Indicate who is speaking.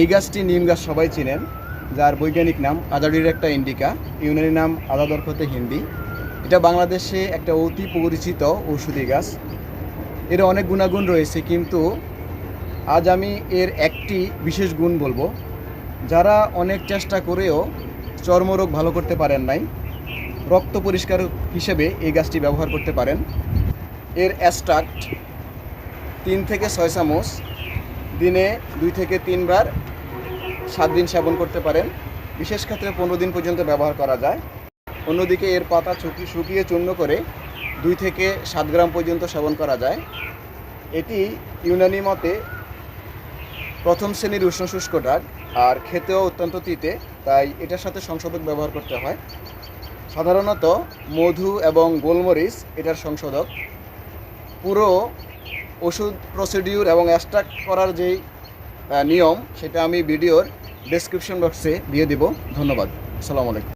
Speaker 1: এই গাছটি নিম গাছ সবাই চিনেন, যার বৈজ্ঞানিক নাম আদাডির একটা ইন্ডিকা, ইউনানি নাম আদাদর্কতে হিন্দি। এটা বাংলাদেশে একটা অতি পরিচিত ঔষধি গাছ। এর অনেক গুণাগুণ রয়েছে, কিন্তু আজ আমি এর একটি বিশেষ গুণ বলব। যারা অনেক চেষ্টা করেও চর্মরোগ ভালো করতে পারেন নাই, রক্ত পরিষ্কার হিসেবে এই গাছটি ব্যবহার করতে পারেন। এর অ্যাস্ট্রাক্ট তিন থেকে ছয় চামচ দিনে দুই থেকে তিনবার সাত দিন সেবন করতে পারেন। বিশেষ ক্ষেত্রে পনেরো দিন পর্যন্ত ব্যবহার করা যায়। অন্যদিকে এর পাতা শুকিয়ে শুকিয়ে চূর্ণ করে দুই থেকে সাত গ্রাম পর্যন্ত সেবন করা যায়। এটি ইউনানি মতে প্রথম শ্রেণির উষ্ণ শুষ্ক ডাক, আর খেতেও অত্যন্ত তিতে, তাই এটার সাথে সংশোধক ব্যবহার করতে হয়। সাধারণত মধু এবং গোলমরিচ এটার সংশোধক। পুরো ওষুধ প্রসিডিউর এবং অ্যাস্ট্রাক্ট করার যেই নিয়ম, সেটা আমি ভিডিওর ডেসক্রিপশন বক্সে দিয়ে দিব। ধন্যবাদ। আসসালামু আলাইকুম।